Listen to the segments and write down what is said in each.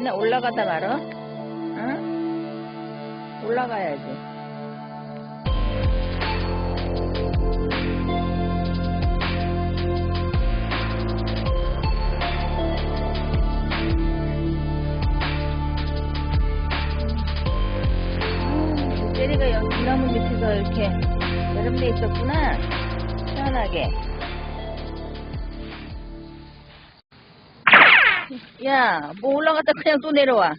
맨날 올라가다 말어? 응? 올라가야지. 음, 여기 나무 밑에서 이렇게 여름에 있었구나. 시원하게. 야, 뭐 올라갔다 그냥 또 내려와.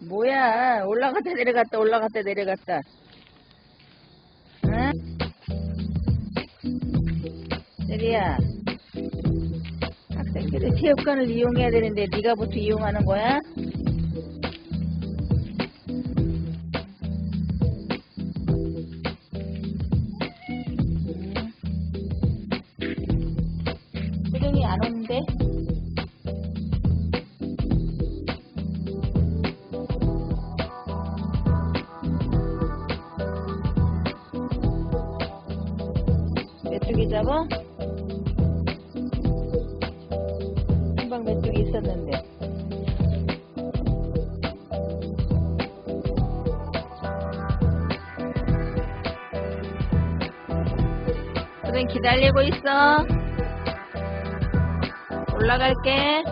뭐야, 올라갔다 내려갔다 올라갔다 내려갔다. 응? 제리야, 학생들이 체육관을 이용해야 되는데 네가 부터 이용하는 거야? 오는데? 메뚜기 잡아? 한방 메뚜기 있었는데. 기다리고 있어. 올라갈게.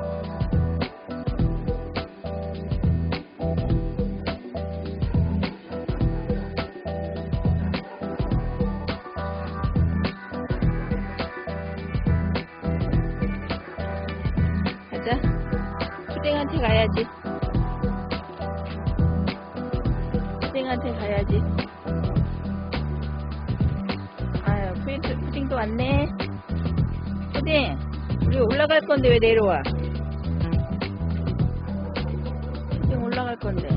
가자. 푸딩한테 가야지. 푸딩한테 가야지. 아유, 푸딩, 푸딩도 왔네. 푸딩, 우리 올라갈 건데 왜 내려와? 푸딩 올라갈 건데.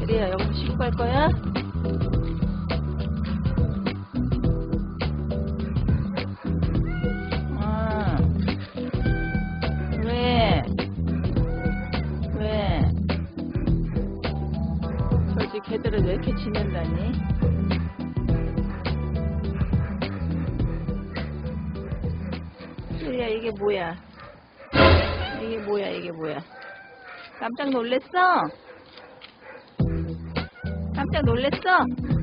그래야 여기서 씻고 갈 거야? 저지 걔들은 왜 이렇게 지낸다니? 소리야 이게 뭐야? 이게 뭐야 이게 뭐야? 깜짝 놀랬어? 깜짝 놀랬어?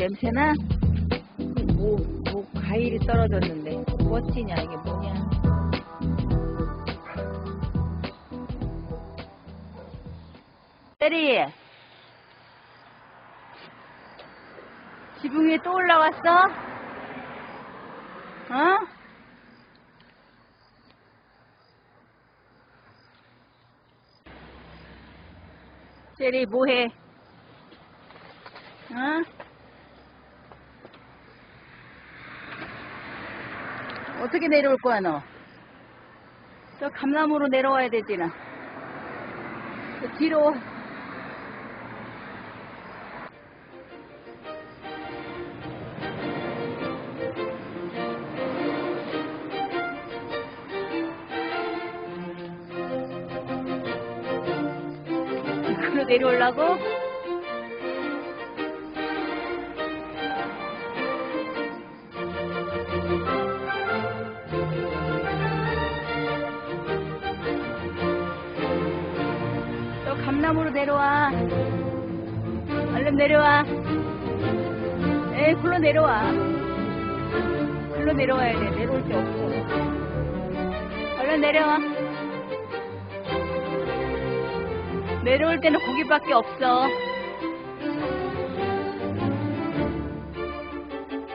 냄새나? 뭐, 뭐, 과일이 떨어졌는데. 멋지냐, 이게 뭐냐? 때리! 지붕 위에 또 올라왔어? 어? 때리, 뭐해? 어? 어떻게 내려올 거야, 너? 저 감나무로 내려와야 되지 나. 저 뒤로. 이걸로 내려오려고? 저 감나무로 내려와. 얼른 내려와. 에이, 글로 내려와. 글로 내려와야 돼. 내려올 데 없어. 얼른 내려와. 내려올 때는 고기밖에 없어.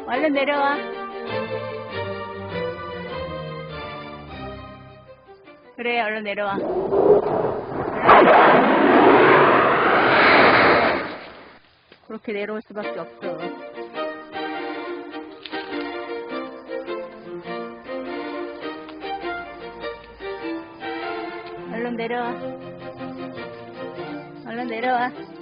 얼른 내려와. 그래, 얼른 내려와. 그렇게 내려올 수밖에 없어. 얼른 내려와. 얼른 내려와.